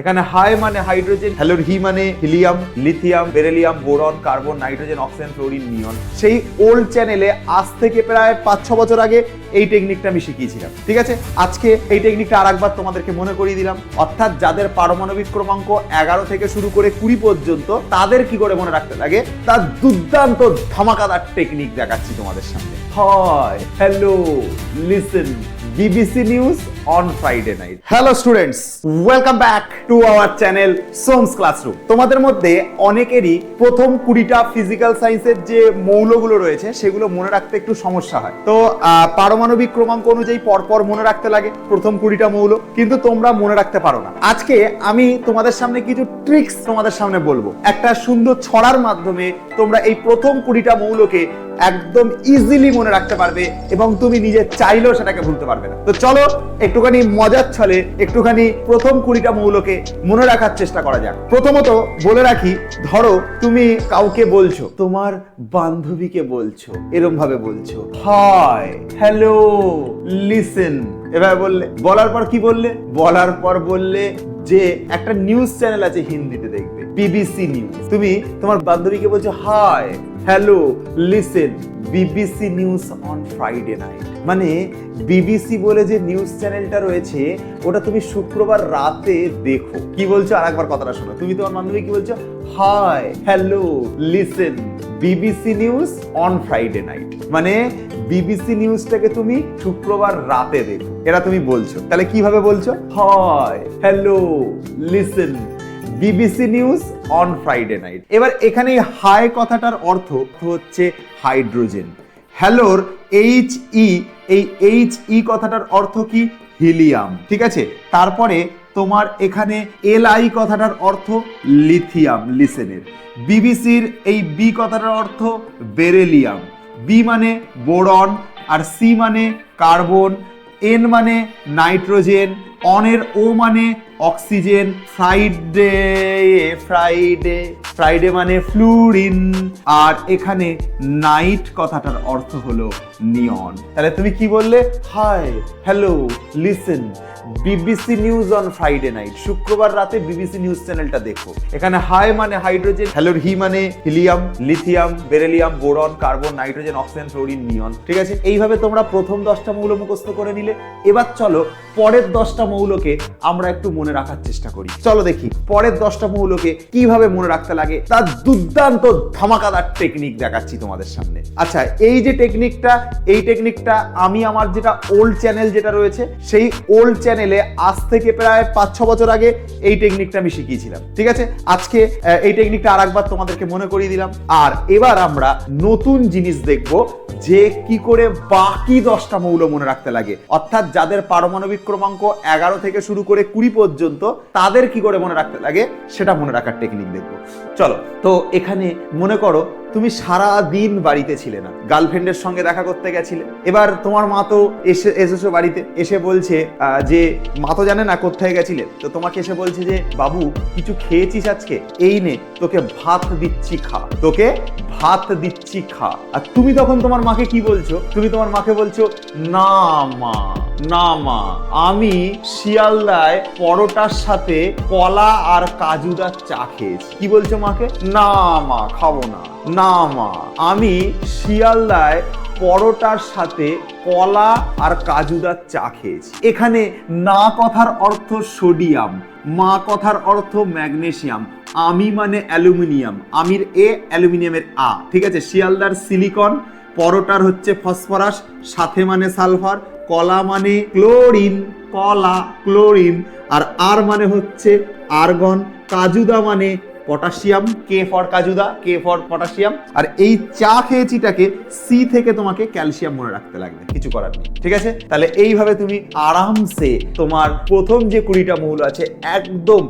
এখানে হাই মানে হাইড্রোজেন হ্যালোর হি মানে helium lithium beryllium boron carbon nitrogen oxygen fluorine neon সেই ওল্ড চ্যানেলে আজ থেকে প্রায় পাঁচ, ছ বছর আগে এই টেকনিকটা আমি শিখিয়েছিলাম। ঠিক আছে? আজকে এই টেকনিকটা আরেকবার তোমাদেরকে মনে করিয়ে দিলাম। অর্থাৎ যাদের পারমাণবিক ক্রমাঙ্ক এগারো থেকে শুরু করে কুড়ি পর্যন্ত, তাদের কি করে মনে রাখতে লাগে? তার দুর্দান্ত ধামাকাদার টেকনিক দেখাচ্ছি তোমাদের সামনে। হয় hello listen BBC news on Friday night hello students welcome back to our channel Soma's classroom তোমাদের মধ্যে অনেকেরই প্রথম কুড়িটা ফিজিক্যাল সায়েন্সের যে মৌলগুলো রয়েছে, সেগুলো মনে রাখতে একটু সমস্যা হয়। তো পারমাণবিক ক্রমাঙ্ক অনুযায়ী পরপর মনে রাখতে লাগে প্রথম কুড়িটা মৌল, কিন্তু তোমরা মনে রাখতে পারো না। আজকে আমি তোমাদের সামনে কিছু ট্রিক্স তোমাদের সামনে বলব। একটা সুন্দর ছড়ার মাধ্যমে তোমরা এই প্রথম কুড়িটা মৌলকে একদম ইজিলি মনে রাখতে পারবে এবং তুমি নিজে চাইলেও সেটাকে ভুলতে পারবে না। তো চলো একটুখানি মজার ছলে একটুখানি প্রথম কুড়িটা মৌলকে মনে রাখার চেষ্টা করা যাক। প্রথমত বলে রাখি, ধরো তুমি কাউকে বলছো, তোমার বান্ধবীকে বলছো এরম ভাবে বলছো, হাই, হ্যালো, লিসেন। এভাবে বললে, বলার পর কি বললে? বলার পর বললে যে একটা নিউজ চ্যানেল আছে হিন্দিতে দেখবে, বিবিসি নিউজ। তুমি তোমার বান্ধবীকে বলছো, hi hello listen BBC news on Friday night মানে বিবিসি বলে যে নিউজ চ্যানেলটা রয়েছে, ওটা তুমি শুক্রবার রাতে দেখো। কি বলছো? আর একবার কথাটা শোনো। তুমি তোমার বান্ধবী কি বলছো? Hi hello listen BBC news on Friday night মানে বিবিসি নিউজটাকে তুমি শুক্রবার রাতে দেখো। এটা তুমি বলছো। তাহলে কীভাবে বলছো? Hi hello listen BBC news on Friday night এবার এখানে হাই কথাটার অর্থ হচ্ছে হাইড্রোজেন হ্যালোর এইচ ই এই এইচ ই কথাটার অর্থ কি? হিলিয়াম ঠিক আছে? তারপরে তোমার এখানে এল আই কথাটার অর্থ লিথিয়াম লিসেনের। বিবিসির এই বি কথাটার অর্থ বেরেলিয়াম বি মানে বোরন আর সি মানে কার্বন। এন মানে নাইট্রোজেন। অনের ও মানে অক্সিজেন ফ্রাইডে ফ্রাইডে ফ্রাইডে মানে ফ্লুরিন। আর এখানে নাইট কথাটার অর্থ হলো নিয়ন তাহলে তুমি কি বললে? Hi hello listen BBC news on Friday night শুক্রবার রাতে বিবিসি নিউজ চ্যানেলটা দেখো। এখানে হাই মানে হাইড্রোজেন হ্যালোর হি মানে helium lithium beryllium boron carbon nitrogen oxygen fluorine neon ঠিক আছে? এইভাবে তোমরা প্রথম দশটা মৌল মুখস্থ করে নিলে। এবার চলো পরের দশটা মৌলকে আমরা একটু মনে রাখার চেষ্টা করি। চলো দেখি পরের দশটা মৌলকে কীভাবে মনে রাখতে লাগে। তার দুর্দান্ত ধামাকাদার টেকনিক দেখাচ্ছি তোমাদের সামনে। আচ্ছা এই যে টেকনিকটা এই টেকনিকটা আমি আমার যেটা ওল্ড চ্যানেল যেটা রয়েছে, সেই ওল্ড চ্যানেলে আজ থেকে প্রায় পাঁচ, ছ বছর আগে এই টেকনিকটা আমি শিখিয়েছিলাম। ঠিক আছে? আজকে এই টেকনিকটা আরেকবার তোমাদেরকে মনে করিয়ে দিলাম। আর এবার আমরা নতুন জিনিস দেখব যে কি করে বাকি দশটা মৌল মনে রাখতে লাগে। অর্থাৎ যাদের পারমাণবিক ক্রমাঙ্ক এগারো থেকে শুরু করে কুড়ি পর্যন্ত, তাদের কি করে মনে রাখতে লাগে, সেটা মনে রাখার টেকনিক দেখব। চলো, তো এখানে মনে করো তুমি সারা দিন বাড়িতে ছিলে না। গার্লফ্রেন্ডের সঙ্গে দেখা করতে গেছিলে। এবার তোমার মা তো এসে, এসেছ বাড়িতে, এসে বলছে যে মা তো জানে না কোথায় গেছিলে। তো তোমাকে এসে বলছে যে, বাবু, কিছু খেয়েছিস আজকে? এই নে, তোকে ভাত দিচ্ছি খা। তোকে ভাত দিচ্ছি খা। আর তুমি তখন তোমার মাকে কি বলছো? তুমি তোমার মাকে বলছো, না, মা না, মা, আমি শিয়ালদায় পরোটার সাথে কলা আর কাজুদার চা খেয়েছি। কি বলছো মাকে? না, মা, খাব না। না, মা, আমি শিয়ালদায় পরোটার সাথে কলা আর কাজুদার চা খেয়েছি। এখানে না কথার অর্থ সোডিয়াম। মা কথার অর্থ ম্যাগনেশিয়াম, আমি মানে অ্যালুমিনিয়াম, আমির এ অ্যালুমিনিয়ামের আ, ঠিক আছে? শিয়ালদার সিলিকন, পরোটার হচ্ছে ফসফরাস, সাথে মানে সালফার, কলা মানে ক্লোরিন, কলা, ক্লোরিন, আর আর মানে হচ্ছে আর্গন কাজুদা মানে পটাশিয়াম কে ফর কাজুদা কে ফর পটাশিয়াম। আর এই চা খেয়েছিটাকে সি থেকে তোমাকে ক্যালসিয়াম মনে রাখতে লাগবে, কিছু করার নেই, ঠিক আছে? তাহলে এইভাবে তুমি আরামসে তোমার প্রথম যে কুড়িটা মৌল আছে, একদম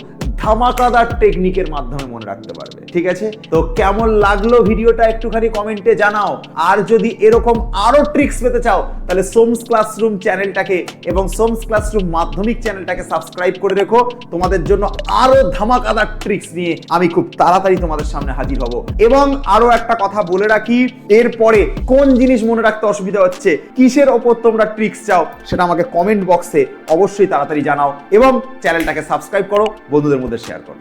ধামাকাদার টেকনিকের মাধ্যমে মনে রাখতে পারবে, ঠিক আছে? তো কেমন লাগল ভিডিওটা একটুখানি কমেন্টে জানাও। আর যদি এরকম আরও ট্রিক্স পেতে চাও, তাহলে সোমস ক্লাসরুম চ্যানেলটাকে এবং সোমস ক্লাসরুম মাধ্যমিক চ্যানেলটাকে সাবস্ক্রাইব করে রেখো। তোমাদের জন্য আরও ধামাকাদার ট্রিক্স নিয়ে আমি খুব তাড়াতাড়ি তোমাদের সামনে হাজির হব। এবং আরও একটা কথা বলে রাখি, এরপরে কোন জিনিস মনে রাখতে অসুবিধা হচ্ছে, কিসের ওপর তোমরা ট্রিক্স চাও, সেটা আমাকে কমেন্ট বক্সে অবশ্যই তাড়াতাড়ি জানাও। এবং চ্যানেলটাকে সাবস্ক্রাইব করো। বন্ধুদের মধ্যে শেয়ার করো